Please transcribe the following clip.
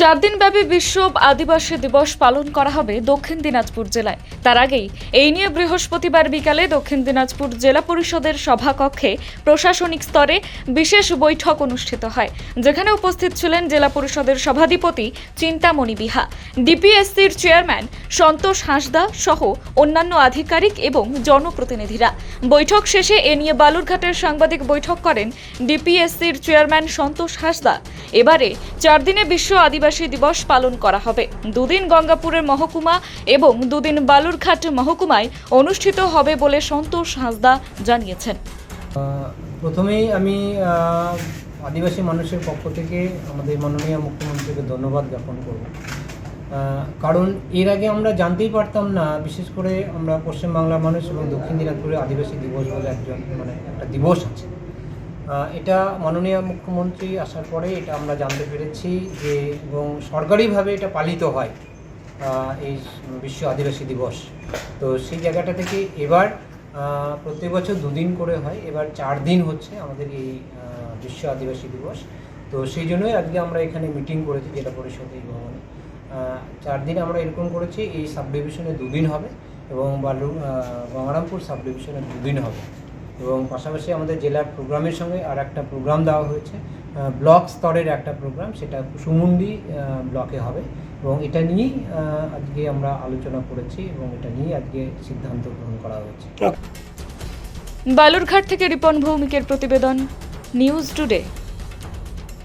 চার দিনব্যাপী বিশ্ব আদিবাসী দিবস পালন করা হবে দক্ষিণ দিনাজপুর জেলায়। তার আগেই এই নিয়ে বৃহস্পতিবার বিকালে দক্ষিণ দিনাজপুর জেলা পরিষদের সভাকক্ষে প্রশাসনিক স্তরে বিশেষ বৈঠক অনুষ্ঠিত হয়, যেখানে উপস্থিত ছিলেন জেলা পরিষদের সভাধিপতি চিন্তামণি বিহা, ডিপিএসসির চেয়ারম্যান সন্তোষ হাঁসদা সহ অন্যান্য আধিকারিক এবং জনপ্রতিনিধিরা। বৈঠক শেষে এ নিয়ে বালুরঘাটের সাংবাদিক বৈঠক করেন ডিপিএসসির চেয়ারম্যান সন্তোষ হাঁসদা। এবারে চার দিনে বিশ্ব আদিবাসী দিবস পালন করা হবে। দুদিন গঙ্গাপুরের মহকুমা এবং দুদিন বালুরঘাট মহকুমায় অনুষ্ঠিত হবে বলে সন্তোষ হাঁসদা জানিয়েছেন। প্রথমেই আমি আদিবাসী মানুষের পক্ষ থেকে আমাদের মাননীয় মুখ্যমন্ত্রীকে ধন্যবাদ জ্ঞাপন করব। কারণ এর আগে আমরা জানতেই পারতাম না, বিশেষ করে আমরা পশ্চিমবাংলার মানুষ এবং দক্ষিণ দিনাজপুরে আদিবাসী দিবস বলে একজন মানে একটা দিবস আছে। এটা মাননীয় মুখ্যমন্ত্রী আসার পরে এটা আমরা জানতে পেরেছি যে এবং সরকারিভাবে এটা পালিত হয় এই বিশ্ব আদিবাসী দিবস। তো সেই জায়গাটা থেকে এবার প্রত্যেক বছর দুদিন করে হয়, এবার চার দিন হচ্ছে আমাদের এই বিশ্ব আদিবাসী দিবস। তো সেই জন্যই আজকে আমরা এখানে মিটিং করেছি জেলা পরিষদ এই ভবনে। চার দিন আমরা এরকম করেছি, এই সাব ডিভিশনে দুদিন হবে এবং বালু গঙ্গারামপুর সাব ডিভিশনে দুদিন হবে। এবং পাশাপাশি আমাদের জেলার প্রোগ্রামের সঙ্গে আর একটা প্রোগ্রাম দেওয়া হয়েছে ব্লক স্তরের একটা প্রোগ্রাম সেটা কুসুমুন্ডি ব্লকে হবে। এবং এটা নিয়েই আজকে আমরা আলোচনা করেছি এবং এটা নিয়েই আজকে সিদ্ধান্ত গ্রহণ করা হয়েছে। বালুরঘাট থেকে রিপন ভৌমিকের প্রতিবেদন নিউজ টুডে।